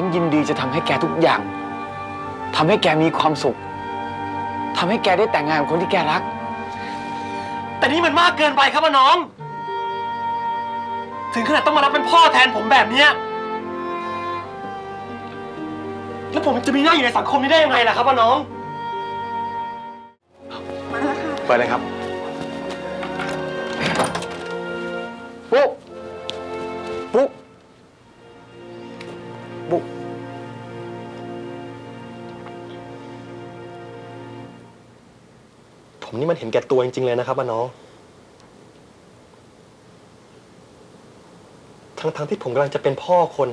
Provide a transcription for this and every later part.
ฉันยินดีจะทำให้แกทุกอย่างทำให้แกมีความสุขทำให้แกได้แต่งงานกับคนที่แกรัก แต่นี่มันมากเกินไปครับว่าน้อง ถึงขนาดต้องมารับเป็นพ่อแทนผมแบบเนี้ยแล้วผมจะมีหน้าอยู่ในสังคมนี้ได้ยังไงล่ะครับว่าน้องเปิดเลยครับปุ๊บปุ๊ ผมนี่มันเห็นแก่ตัวจริง ๆ เลยนะครับว่าน้อง ทั้งๆที่ผมกำลังจะเป็นพ่อคน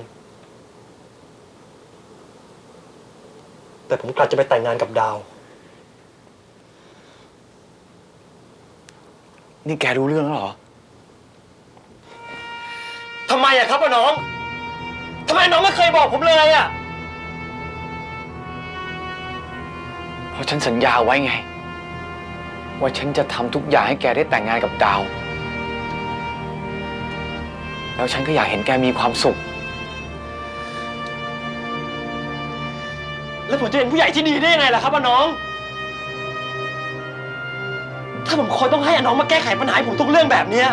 แต่ผมกลับจะไปแต่งงานกับดาว นี่แกรู้เรื่องแล้วเหรอ ทำไมอะครับว่าน้อง ทำไมน้องไม่เคยบอกผมเลยอะ เพราะฉันสัญญาไว้ไง ว่าฉันจะทำทุกอย่างให้แกได้แต่งงานกับดาว แล้วฉันก็อยากเห็นแกมีความสุข แล้วผมจะเป็นผู้ใหญ่ที่ดีได้ยังไงล่ะครับว่าน้อง ถ้าผมคอยต้องให้อาน้องมาแก้ไขปัญหาให้ผมทุกเรื่องแบบเนี้ย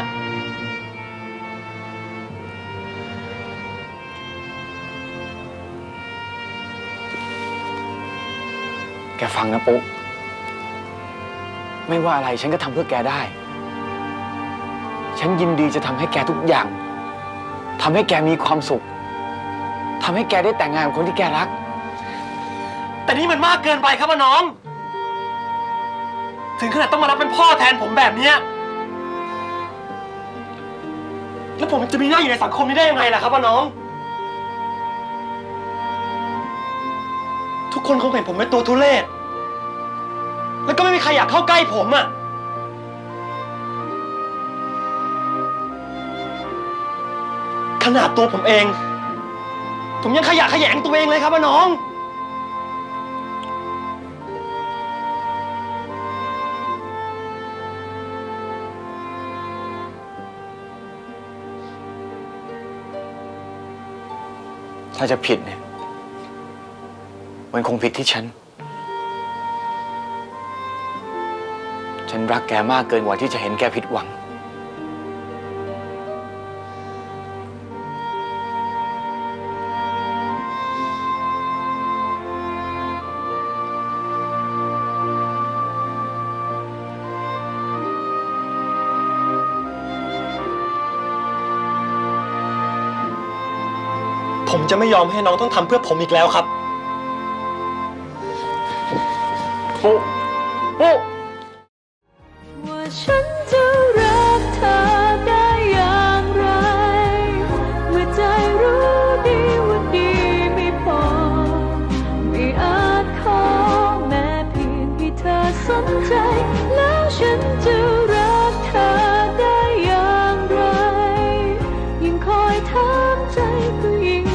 แกฟังนะปุ๊ก ไม่ว่าอะไรฉันก็ทำเพื่อแกได้ ฉันยินดีจะทำให้แกทุกอย่างทำให้แกมีความสุขทำให้แกได้แต่งงานกับคนที่แกรัก แต่นี่มันมากเกินไปครับว่าน้อง ถึงขนาดต้องมารับเป็นพ่อแทนผมแบบเนี้ยแล้วผมจะมีหน้าอยู่ในสังคมนี้ได้ยังไงล่ะครับว่าน้อง ทุกคนคงเห็นผมเป็นตัวทุเรศ ใครอยากเข้าใกล้ผมอะขนาดตัวผมเอง ผมยังขยะแขยงตัวเองเลยครับน้อง ถ้าจะผิดเนี่ย มันคงผิดที่ฉัน ฉันรักแกมากเกินกว่าที่จะเห็นแกผิดหวัง ผมจะไม่ยอมให้น้องต้องทำเพื่อผมอีกแล้วครับ ฉันจะรักเธอได้อย่างไร เมื่อใจรู้ดีว่าดีไม่พอ ไม่อาจขอแม้เพียงให้เธอสนใจ แล้วฉันจะรักเธอได้อย่างไร ยิ่งคอยถามใจก็ยิ่ง